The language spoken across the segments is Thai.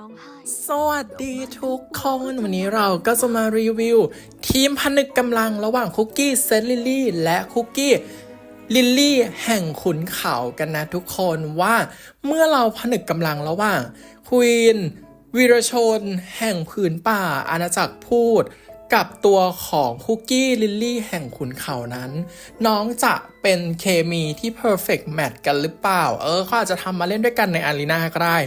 ร้องไห้ สวัสดีทุกคนวันนี้เราก็จะมารีวิว ทีมผนึกกำลังระหว่างคุกกี้เซนลิลลี่ และคุกกี้ลิลลี่แห่งขุนเขากันนะทุกคนว่าเมื่อเราผนึกกำลังระหว่างควีนวีรชน แห่งผืนป่าอาณาจักรพูด กับตัวของคุกกี้ลิลลี่แห่งขุนเขานั้น น้องจะเป็นเคมีที่ perfect match กันหรือเปล่า เออเขาอาจจะทำมาเล่นด้วยกันในอารีนาก็ได้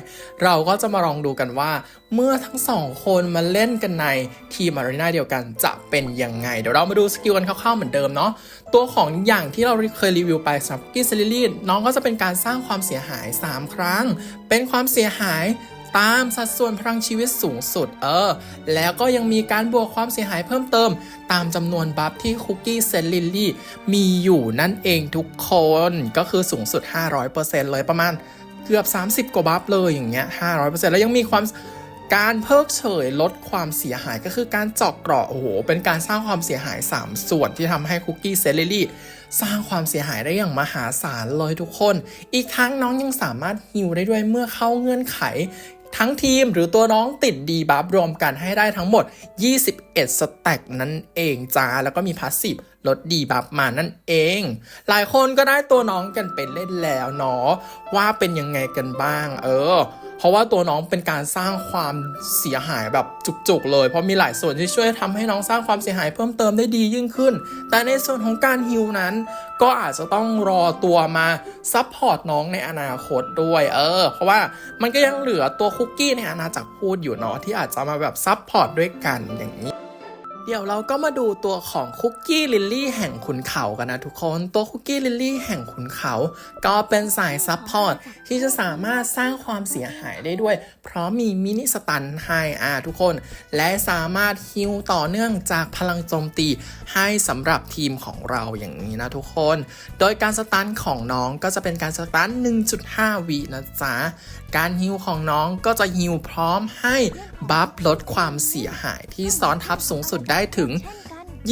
เราก็จะมาลองดูกันว่า เมื่อทั้งสองคนมาเล่นกันในทีมอารีนาเดียวกันจะเป็นยังไง เดี๋ยวเรามาดูสกิลกันคร่าวๆเหมือนเดิมเนาะตัวของอย่างที่เราเคยรีวิวไปสำหรับคุกกี้ซิลิลี่น้องก็จะเป็นการสร้างความเสียหาย 3 ครั้ง เป็นความเสียหาย ตามสัดส่วนพลังชีวิตสูงสุดเออ แล้วก็ยังมีการบวกความเสียหายเพิ่มเติม ตามจำนวนบัฟที่คุกกี้เซนลิลลี่มีอยู่นั่นเองทุกคนก็คือสูงสุด 500%เลยประมาณเกือบ 30 กว่าบัฟเลยอย่างเงี้ย 500%แล้วยังมีความการเพิกเฉยลดความเสียหายก็คือการเจาะเกราะโอ้โหเป็นการสร้างความเสียหาย 3 ส่วนที่ทำให้คุกกี้เซนลิลลี่สร้างความเสียหายได้อย่างมหาศาลเลยทุกคน อีกทั้งน้องยังสามารถฮิวได้ด้วยเมื่อเข้าเงื่อนไข ทั้งทีมหรือตัวน้องติดดีบัฟรวมกันให้ได้ทั้งหมด 21 สแต็กนั่นเองจ้า แล้วก็มีพาสซีฟลดดีบัฟมานั่นเอง หลายคนก็ได้ตัวน้องกันเป็นเล่นแล้วเนาะว่าเป็นยังไงกันบ้าง เออ ราะว่าตัวน้องเป็นการสร้างความเสียหายแบบจุกๆ เลย เพราะมีหลายส่วนที่ช่วยทำให้น้องสร้างความเสียหายเพิ่มเติมได้ดียิ่งขึ้น แต่ในส่วนของการฮิวนั้น ก็อาจจะต้องรอตัวมาซัพพอร์ตน้องในอนาคตด้วยเออ เพราะว่ามันก็ยังเหลือตัวคุกกี้ในอาณาจักรพูดอยู่เนาะที่อาจจะมาแบบซัพพอร์ตด้วยกันอย่างนี้ เดี๋ยวเราก็มาดูตัวของคุกกี้ลิลลี่แห่งขุนเขากันนะทุกคน ตัวคุกกี้ลิลลี่แห่งขุนเขา ก็เป็นสายซัพพอร์ตที่จะสามารถสร้างความเสียหายได้ด้วย เพราะมีมินิสตันให้อ่าทุกคน และสามารถฮิวต่อเนื่องจากพลังโจมตีให้สำหรับทีมของเราอย่างนี้นะทุกคน โดยการสตันของน้องก็จะเป็นการสตัน 1.5 วินะจ๊ะการฮิวของน้องก็จะฮิวพร้อมให้บัฟลดความเสียหายที่ซ้อนทับสูงสุดได้ถึง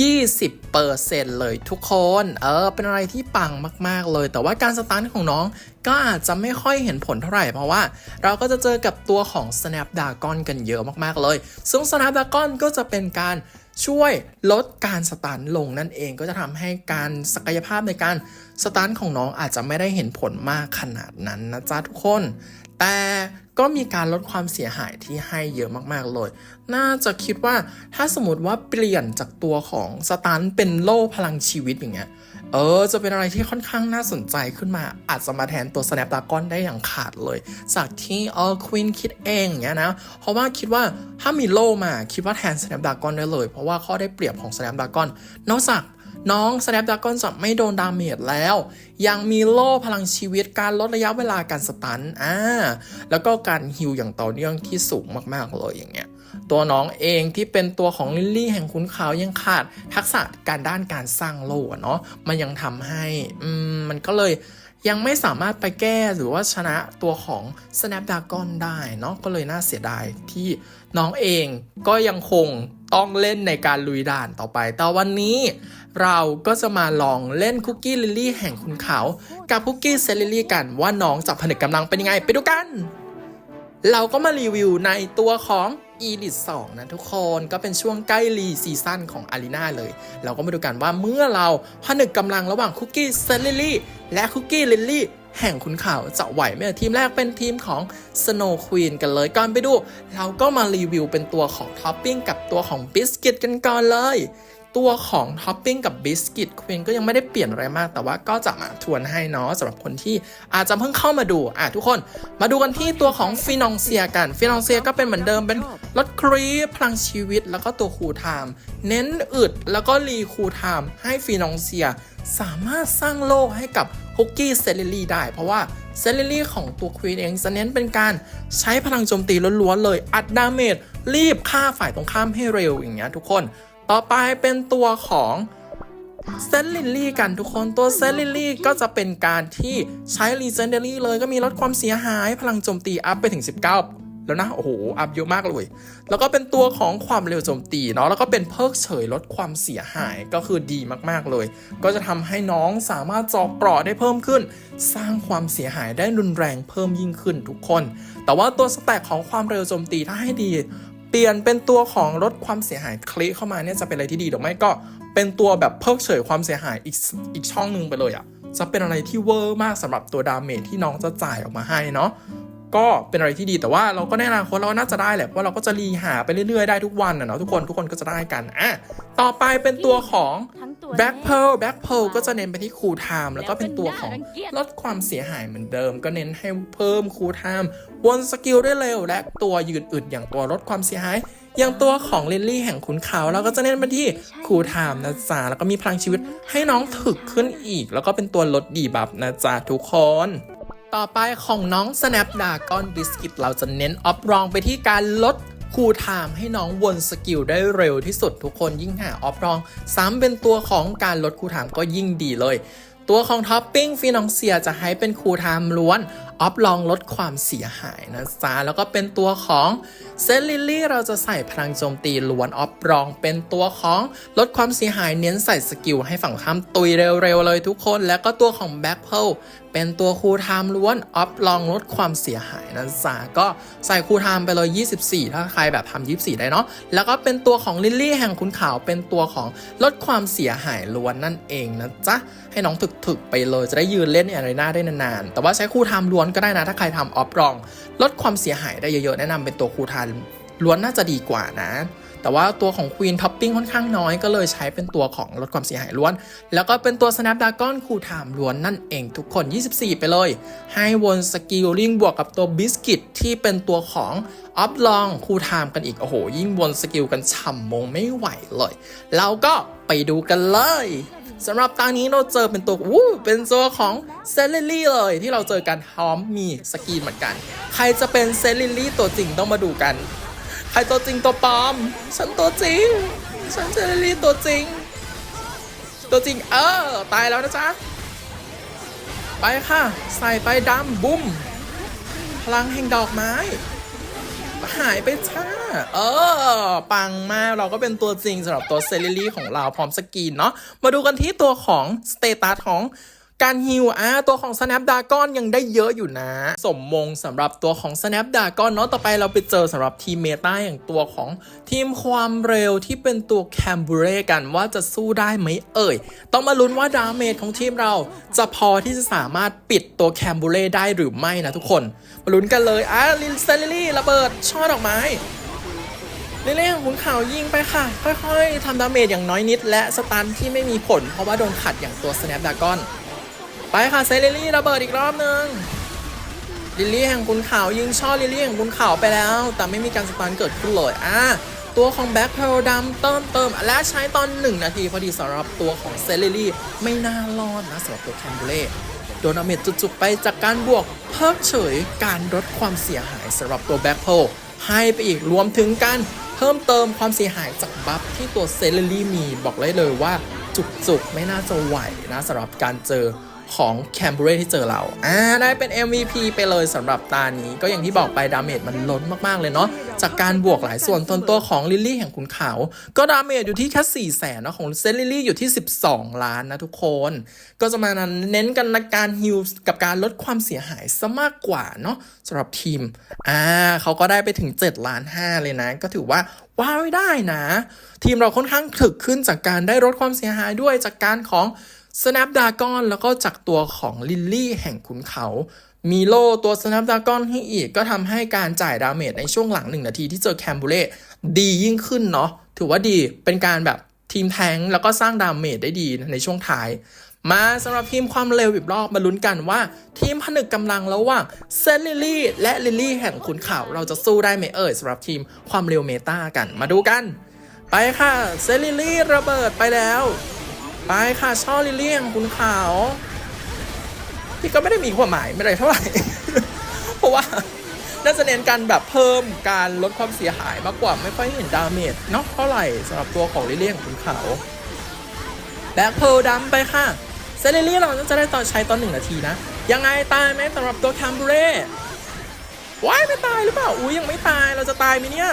20%เลยทุกคน เออ เป็นอะไรที่ปังมาก ๆ เลย แต่ว่าการสตาร์ทของน้องก็อาจจะไม่ค่อยเห็นผลเท่าไหร่ เพราะว่าเราก็จะเจอกับตัวของ Snapdragon กันเยอะมาก ๆ เลย ซึ่ง Snapdragon ก็จะเป็นการช่วยลดการสตาร์ทลงนั่นเองก็จะทำให้การศักยภาพในการสตาร์ทของน้องอาจจะไม่ได้เห็นผลมากขนาดนั้นนะจ๊ะทุกคน แต่ก็มีการลดความเสียหายที่ให้เยอะมากๆเลย น่าจะคิดว่าถ้าสมมติว่าเปลี่ยนจากตัวของสตันเป็นโล่พลังชีวิตอย่างเงี้ย เออ จะเป็นอะไรที่ค่อนข้างน่าสนใจขึ้นมา อาจจะมาแทนตัว Snapdragon ได้อย่างขาดเลย จากที่เออควีนคิดเองอย่างเงี้ยนะ เพราะว่าคิดว่าถ้ามีโล่มาคิดว่าแทน Snapdragon ได้เลย เพราะว่าข้อได้เปรียบของ Snapdragon นอกจาก น้อง Snapdragon จะไม่โดนดาเมจแล้ว ยังมีโล่พลังชีวิตการลดระยะเวลาการสตันอ่าแล้วก็การฮิลอย่างต่อเนื่องที่สูงมากๆเลยอย่างเงี้ยตัวน้องเองที่เป็นตัวของลิลลี่แห่งขุนเขายังขาดทักษะการด้านการสร้างโล่เนาะมันยังทำให้อืมมันก็เลยยังไม่สามารถไปแก้หรือว่าชนะตัวของ Snapdragon ได้เนาะก็เลยน่าเสียดายที่น้องเองก็ยังคงต้องเล่นในการลุยด่านต่อไป แต่วันนี้ เราก็จะมาลองเล่นคุกกี้ลิลลี่แห่งขุนเขากับคุกกี้เซลิลี่กันว่าน้องจะผนึกกำลังเป็นยังไงไปดูกัน เราก็มารีวิวในตัวของ e l i t 2นะทุกคนก็เป็นช่วงใกล้รีซีซั่นของอารีนาเลย เราก็มาดูกันว่าเมื่อเราผนึกกำลังระหว่างคุกกี้เซลิลี่และคุกกี้ลิลลี่แห่งขุนเขาจะไหวไหมทีมแรกเป็นทีมของ Snow Queen กันเลยก่อนไปดู เราก็มารีวิวเป็นตัวของท็อปปิ้งกับตัวของบิสกิตกันก่อนเลย ตัวของท็อปปิ้งกับบิสกิตควีนก็ยังไม่ได้เปลี่ยนอะไรมาก แต่ว่าก็จะมาทวนให้เนาะสำหรับคนที่อาจจะเพิ่งเข้ามาดูอะทุกคนมาดูกันที่ตัวของฟินองเซียกันฟินองเซียก็เป็นเหมือนเดิมเป็นรถครีพลังชีวิต แล้วก็ตัวคูไทม์เน้นอึดแล้วก็รีคูไทม์ให้ฟินองเซีย สามารถสร้างโลกให้กับฮุกกี้เซเลลี่ได้ เพราะว่าเซเลลี่ของตัวควีนเองจะเน้นเป็นการใช้พลังโจมตีล้วนๆเลยอัดดาเมจรีบฆ่าฝ่ายตรงข้ามให้เร็วอย่างเงี้ยทุกคน ต่อไปเป็นตัวของเซนลิลลี่กันทุกคนตัวเซนลิลลี่ก็จะเป็นการที่ใช้รีเจนเดอรี่เลยก็มีลดความเสียหายพลังโจมตีอัพไปถึง 19 แล้วนะ โอ้โห อัพเยอะมากเลย แล้วก็เป็นตัวของความเร็วโจมตีเนาะแล้วก็เป็นเพิกเฉยลดความเสียหายก็คือดีมากๆเลย ก็จะทำให้น้องสามารถจาะเปราะได้เพิ่มขึ้น สร้างความเสียหายได้รุนแรงเพิ่มยิ่งขึ้นทุกคน แต่ว่าตัวสแต็กของความเร็วโจมตีถ้าให้ดี เปลี่ยนเป็นตัวของลดความเสียหายคลิเข้ามาเนี่ยจะเป็นอะไรที่ดีหรือไม่ก็เป็นตัวแบบเพิกเฉยความเสียหายอีกอีกช่องหนึ่งไปเลยอะ่ะจะเป็นอะไรที่เวอร์มากสำหรับตัวดาเมจที่น้องจะจ่ายออกมาให้เนาะ ก็เป็นอะไรที่ดีแต่ว่าเราก็ในอนาคตเราก็น่าจะได้แหละเพราะเราก็จะรีหาไปเรื่อยๆได้ทุกวันนะเนาะทุกคนทุกคนก็จะได้กันอะต่อไปเป็นตัวของทั้งตัว Black แน่ Pearl Black Pearl ก็จะเน้นไปที่คูลไทม์แล้วก็เป็นตัวของลดความเสียหายเหมือนเดิม ก็เน้นให้เพิ่มคูลไทม์วนสกิลได้เร็ว และตัวยืนอึดอย่างตัวลดความเสียหายอย่างตัวของลิลลี่แห่งขุนเขาเราก็จะเน้นไปที่คูลไทม์นะจ๊ะแล้วก็มีพลังชีวิตให้น้องถึกขึ้นอีก แล้วก็เป็นตัวลดดีบัฟนะจ๊ะทุกคน ต่อไปของน้อง Snapdragon Biscuit เราจะเน้นออฟรองไปที่การลดคูลไทม์ให้น้องวนสกิลได้เร็วที่สุดทุกคนยิ่งหาออฟรอง ซ้ำเป็นตัวของการลดคูลไทม์ก็ยิ่งดีเลย ตัวของท็อปปิ้งฟีนองเซียจะให้เป็นคูลไทม์ล้วนออฟลองลดความเสียหายนะจ๊ะแล้วก็เป็นตัวของเซนลิลลี่เราจะใส่พลังโจมตีล้วนออฟรอง เป็นตัวของลดความเสียหายเน้นใส่สกิลให้ฝั่งข้ามตุยเร็วๆเลยทุกคน แล้วก็ตัวของแบ็คเพล เป็นตัวคูลไทม์ล้วนออฟลองลดความเสียหายนะจ๊ะก็ใส่คูลไทม์ไปเลย 24 ถ้าใครแบบทำ24 ได้เนาะแล้วก็เป็นตัวของลิลลี่แห่งคุณขาวเป็นตัวของลดความเสียหายล้วนนั่นเองนะจ๊ะให้น้องถึกๆไปเลยจะได้ยืนเล่นในอารีนาได้นานๆแต่ว่าใช้คูลไทม์ล้วนก็ได้นะถ้าใครทำออฟรอง ลดความเสียหายได้เยอะๆแนะนำเป็นตัวคูลไทม์ ล้วนน่าจะดีกว่านะ แต่ว่าตัวของ Queen Topping ค่อนข้างน้อยก็เลยใช้เป็นตัวของลดความเสียหายล้วน แล้วก็เป็นตัว Snapdragon Cool Time ล้วนนั่นเองทุกคน 24 ไปเลย ให้วนสกิลลิงบวกกับตัว Biscuit ที่เป็นตัวของออฟลองคูลไทม์กันอีก โอ้โห ยิ่งวนสกิลกันฉ่ำมงไม่ไหวเลย เราก็ไปดูกันเลยสำหรับตอนนี้เราเจอเป็นตัววู้เป็นตัวของเซเลลี่เลยที่เราเจอกันพร้อมมีสกีนเหมือนกัน ใครจะเป็นเซเลลี่ตัวจริงต้องมาดูกัน ใครตัวจริงตัวปลอม ฉันตัวจริง ฉันเซเลลี่ตัวจริง ตัวจริงเออ ตายแล้วนะจ๊ะ ไปค่ะ ใส่ไปดำบุ้ม พลังแห่งดอกไม้ หายไปจ้า เออ ปังมากเราก็เป็นตัวจริงสำหรับตัวเซเลลี่ของเราพร้อมสกรีนเนาะ มาดูกันที่ตัวของสเตตัสของ การฮิวอะตัวของ Snapdragon ยังได้เยอะอยู่นะ สมมงสำหรับตัวของ Snapdragon เนาะต่อไปเราไปเจอสำหรับทีมเมตาอย่างตัวของทีมความเร็วที่เป็นตัวแคมบูเรกันว่าจะสู้ได้ไหมเอ่ย ต้องมาลุ้นว่าดาเมจของทีมเราจะพอที่จะสามารถปิดตัวแคมบูเรได้หรือไม่นะทุกคน มาลุ้นกันเลยอะลินเซลลี่ระเบิดช่อดอกไม้เรื่องของขุนข่าวยิงไปค่ะ ค่อยๆทำดาเมจอย่างน้อยนิด และสตันที่ไม่มีผล เพราะว่าโดนขัดอย่างตัว Snapdragon ไปค่ะเซเลลี่ระเบิดอีกรอบนึงลิลี่แห่งขุนข่าวยิงช่อลิลี่แห่งขุนข่าวไปแล้ว แต่ไม่มีการสตันเกิดขึ้นเลยอะตัวของแบ็คเพลดำเติมเติมและใช้ตอน 1 นาทีพอดีสำหรับตัวของเซเลลี่ไม่น่ารอดนะสำหรับตัวแคมบูเล่โดนดาเมจจุกๆไปจากการบวก เพิกเฉยการลดความเสียหายสำหรับตัวแบ็คเพลให้ไปอีกรวมถึงการเพิ่มเติมความเสียหายจากบัฟที่ตัวเซเลลี่มีบอกเลยเลยว่าจุกๆไม่น่าจะไหวนะสำหรับการเจอ ของแคมเบรที่เจอเราอ่าได้เป็น MVP ไปเลยสำหรับตานี้ก็อย่างที่บอกไปดาเมจมันล้นมาก ๆ เลยเนาะจากการบวกหลายส่วนตนตัวของลิลลี่แห่งขุนเขา ก็ดาเมจอยู่ที่แค่4 0 0แสนนะของเซนลิลลี่อยู่ที่ 12 ล้านนะทุกคน ก็จะมาเน้นกันในการฮิลกับการลดความเสียหายซะมากกว่าเนาะสำหรับทีมอ่าเขาก็ได้ไปถึง7ล้าน5เลยนะ ก็ถือว่าว้าวไม่ได้นะ ทีมเราค่อนข้างถึกขึ้นจากการได้ลดความเสียหายด้วยจากการของ Snapdragon แล้วก็จากตัวของลิลลี่แห่งขุนเขามีโลตัว Snapdragon ให้อีกก็ทำให้การจ่ายดาเมจในช่วงหลัง 1 นาทีที่เจอแคมบูเล่ดียิ่งขึ้นเนาะถือว่าดีเป็นการแบบทีมแทงแล้วก็สร้างดาเมจได้ดีในช่วงท้าย มาสำหรับทีมความเร็วอีกรอบมาลุ้นกันว่า ทีมผนึกกำลังระหว่างเซนลิลลี่และลิลลี่แห่งขุนเขาเราจะสู้ได้ไหมเอ่ยสำหรับทีมความเร็วเมตากันมาดูกัน ไปค่ะเซนลิลลี่ระเบิดไปแล้ว ไปค่ะช่อลิลลี่แห่งขุนเขาที่ก็ไม่ได้มีความหมายไม่อะไรเท่าไหร่ เพราะว่าน่าจะเน้นการแบบเพิ่มการลดความเสียหายมากกว่าไม่ค่อยเห็นดาเมจเนาะเท่าไหร่สำหรับตัวของลิลลี่แห่งขุนเขาแบ็คเพลดำไปค่ะเซเลลี่เราจะได้ตอนใช้ตอนหนึ่งนาทีนะ ยังไงตายไหมสำหรับตัวแคมเบเร่ว้ายไม่ตายหรือเปล่า อุ้ยยังไม่ตายเราจะตายไหมเนี่ย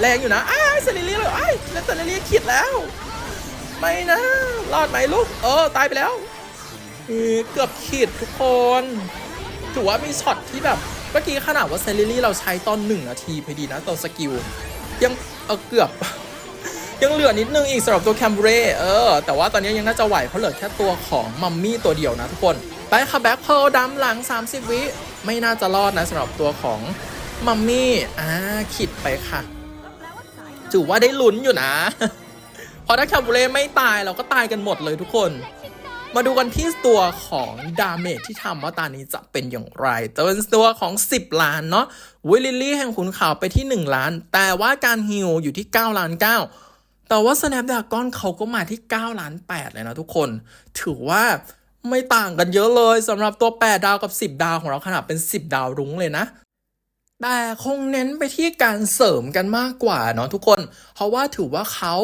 แรงอยู่นะอ้าเซเลเลียเลยอ้ายแล้วเซเลเลียขิดแล้ว ไม่นะ รอดไหมลูก เออ ตายไปแล้วเออเกือบขีดทุกคน ถือว่ามีช็อตที่แบบ เมื่อกี้ขนาดว่าเซเลเลียเราใช้ตอนหนึ่งนาทีพอดีนะตัวสกิล ยังเออเกือบ ยังเหลือนิดนึงอีกสำหรับตัวแคมเบรเออ แต่ว่าตอนนี้ยังน่าจะไหวเพราะเหลือแค่ตัวของมัมมี่ตัวเดียวนะทุกคนไปค่ะแบ็คเพลดำหลัง 30 วิไม่น่าจะรอดนะสำหรับตัวของมัมมี่อ่าขิดไปค่ะถือว่าได้ลุ้นอยู่นะ เพราะถ้าแคมเบรไม่ตายเราก็ตายกันหมดเลยทุกคน มาดูกันที่ตัวของดาเมจที่ทำว่าตานี้จะเป็นอย่างไร จะเป็นตัวของ 10 ล้านเนาะวิลลิลี่แห่งขุนเขาไปที่ 1 ล้าน แต่ว่าการฮิลอยู่ที่9ล้าน9แต่ว่า Snapdragon เขาก็มาที่9ล้าน8เลยนะทุกคน ถือว่าไม่ต่างกันเยอะเลยสำหรับตัว 8 ดาวกับ 10 ดาวของเราขนาดเป็น 10 ดาวรุ้งเลยนะ แต่คงเน้นไปที่การเสริมกันมากกว่าเนาะทุกคน เพราะว่าถือว่าเขา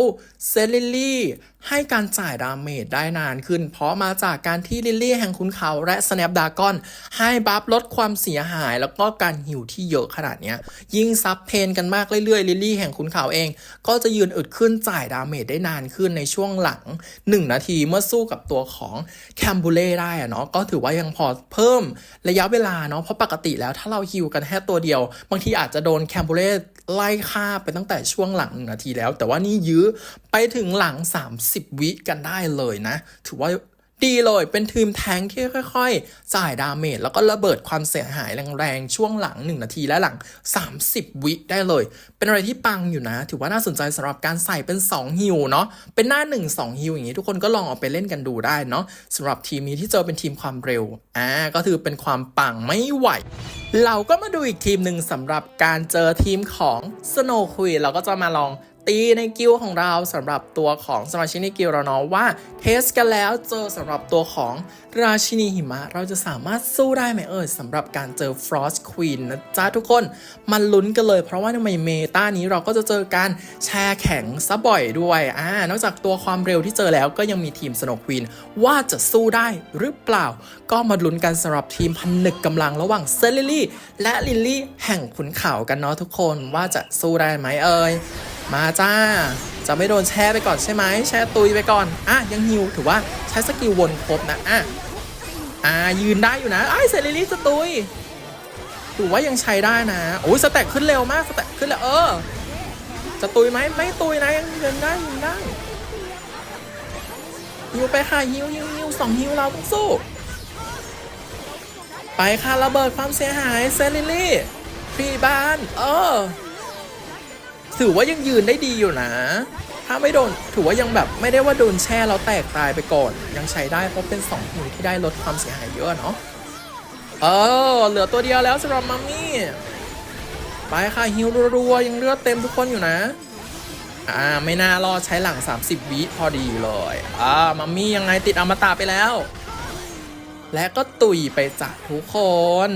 เซเลลี่ ให้การจ่ายดาเมจได้นานขึ้น เพราะมาจากการที่ลิลลี่แห่งคุณเขาและ Snapdragon ให้บัฟลดความเสียหาย แล้วก็การหิวที่เยอะขนาดเนี้ยยิ่งซับเพนกันมากเรื่อยๆลิลลี่แห่งคุณเขาเอง ก็จะยืนอึดขึ้นจ่ายดาเมจได้นานขึ้นในช่วงหลัง 1 นาทีเมื่อสู้กับตัวของแคมบูเล่ได้อะเนาะก็ถือว่ายังพอเพิ่มระยะเวลาเนาะเพราะปกติแล้วถ้าเราฮิวกันแค่ตัวเดียว บางทีอาจจะโดนแคมบูเล่ไล่ฆ่าไปตั้งแต่ช่วงหลังหนึ่งนาทีแล้ว แต่ว่านี่ยื้อไปถึงหลัง 30วิกันได้เลยนะ ถือว่าดีเลยเป็นทีมแทงค์ที่ค่อยๆ จ่ายดาเมจแล้วก็ระเบิดความเสียหายแรงๆ ช่วงหลัง 1 นาทีและหลัง 30 วิได้เลย เป็นอะไรที่ปังอยู่นะ ถือว่าน่าสนใจสำหรับการใส่เป็น 2 ฮิวเนาะเป็นหน้า 1 2 ฮิวอย่างนี้ ทุกคนก็ลองเอาไปเล่นกันดูได้เนาะสำหรับทีมนี้ที่เจอเป็นทีมความเร็วอ่าก็คือเป็นความปังไม่ไหว เราก็มาดูอีกทีมหนึ่งสำหรับการเจอทีมของ Snow Queen เราก็จะมาลอง ตีในกิลของเราสำหรับตัวของสมาชิกในกิลเราเนาะว่าเทสกันแล้วเจอสำหรับตัวของราชินีหิมะ เราจะสามารถสู้ได้ไหมเอ่ยสำหรับการเจอ Frost Queen นะจ๊ะทุกคนมันลุ้นกันเลย เพราะว่าในเมตานี้เราก็จะเจอการแช่แข็งซะบ่อยด้วยอ่านอกจากตัวความเร็วที่เจอแล้วก็ยังมีทีม Snow Queen ว่าจะสู้ได้หรือเปล่า ก็มาลุ้นกันสำหรับทีมพันนึกกำลังระหว่างเซเลลี่และลิลลี่แห่งขุนเขากันเนาะทุกคนว่าจะสู้ได้ไหมเอ่ย มาจ้า จะไม่โดนแช่ไปก่อนใช่ไหมแช่ตุยไปก่อน อะยังฮิวถือว่าใช้สกิลวนครบนะอะอ่ายืนได้อยู่นะไอ้เซเลลี่จะตุยถือว่ายังใช้ได้นะโอ้ยสแต็กขึ้นเร็วมากสแต็กขึ้นแล้วเออ จะตุยไหมไม่ตุยนะยังยืนได้ยืนได้ฮิวไปค่ะฮิวฮิวฮิวสองฮิวเราต้องสู้ ไปค่ะระเบิดความเสียหายเซเลลี่พรีบ้าน เออ ถือว่ายังยืนได้ดีอยู่นะ ถ้าไม่โดนถือว่ายังแบบไม่ได้ว่าโดนแช่แล้วแตกตายไปก่อน ยังใช้ได้เพราะเป็น2หิวที่ได้ลดความเสียหายเยอะเนาะเออเหลือตัวเดียวแล้วสำหรับมัมมี่ไปค่ะฮิวรัวๆยังเลือดเต็มทุกคนอยู่นะอ่าไม่น่ารอดใช้หลัง 30 วิพอดีเลยอ่ามัมมี่ยังไงติดอมตะไปแล้ว และก็ตุยไปจากทุกคน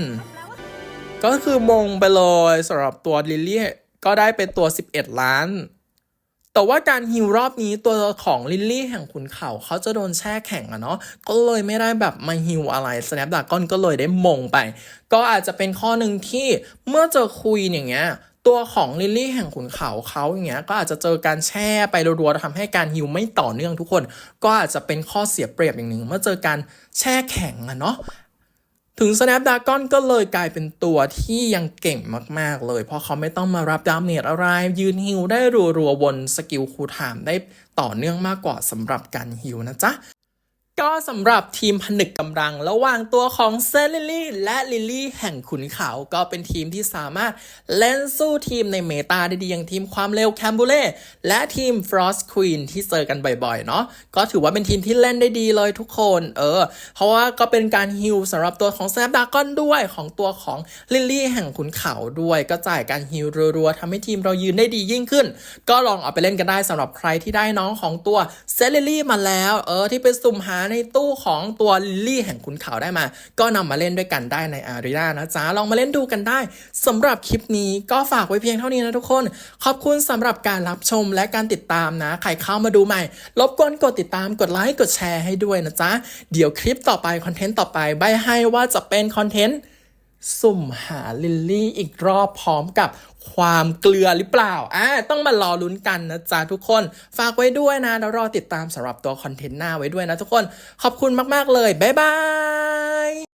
ก็คือมงไปเลยสำหรับตัวลิลลี่ ก็ได้เป็นตัว 11 ล้าน แต่ว่าการฮิวรอบนี้ตัวของลิลลี่แห่งขุนเขาเขาจะโดนแช่แข็งอะเนาะก็เลยไม่ได้แบบมาฮิวอะไร Snapdragon ก็เลยได้มงไป ก็อาจจะเป็นข้อหนึ่งที่เมื่อเจอคุยอย่างเงี้ยตัวของลิลลี่แห่งขุนเขาเขาอย่างเงี้ยก็อาจจะเจอการแช่ไปรัวๆทำให้การฮิวไม่ต่อเนื่องทุกคน ก็อาจจะเป็นข้อเสียเปรียบอย่างหนึ่งเมื่อเจอการแช่แข็งอะเนาะ ถึง Snapdragon ก็เลยกลายเป็นตัวที่ยังเก่งมาก ๆ เลย เพราะเขาไม่ต้องมารับดาเมจอะไร ยืนฮิวได้รัวๆวนสกิลคูลไทม์ได้ต่อเนื่องมากกว่าสำหรับการฮิวนะจ๊ะ ก็สำหรับทีมผนึกกำลัง ระหว่างตัวของเซเลลี่และลิลี่แห่งขุนเขาก็เป็นทีมที่สามารถเล่นสู้ทีมในเมตาได้ดีอย่างทีมความเร็วแคมบูเล่และทีม Frost Queen ที่เจอกันบ่อยๆ เนาะก็ถือว่าเป็นทีมที่เล่นได้ดีเลยทุกคน เออ เพราะว่าก็เป็นการฮิลสำหรับตัวของ Snapdragon ด้วยของตัวของลิลี่แห่งขุนเขาด้วย ก็จ่ายการฮิลรัวๆทำให้ทีมเรายืนได้ดียิ่งขึ้น ก็ลองเอาไปเล่นกันได้สำหรับใครที่ได้น้องของตัวเซเลลี่มาแล้ว เออที่ไปสุ่มหาในตู้ของตัวลิลลี่แห่งขุนเขาได้มา ก็นำมาเล่นด้วยกันได้ในอารีนานะจ๊ะลองมาเล่นดูกันได้สำหรับคลิปนี้ก็ฝากไว้เพียงเท่านี้นะทุกคน ขอบคุณสำหรับการรับชมและการติดตามนะ ใครเข้ามาดูใหม่ รบกวนกดติดตามกดไลค์กดแชร์ให้ด้วยนะจ๊ะเดี๋ยวคลิปต่อไปคอนเทนต์ต่อไปใบให้ว่าจะเป็นคอนเทนต์ สุ่มหาลิลลี่อีกรอบพร้อมกับความเกลือหรือเปล่า อ่า ต้องมารอลุ้นกันนะจ๊ะทุกคน ฝากไว้ด้วยนะ แล้วรอติดตามสำหรับตัวคอนเทนต์หน้าไว้ด้วยนะทุกคน ขอบคุณมาก ๆ เลย บ๊ายบาย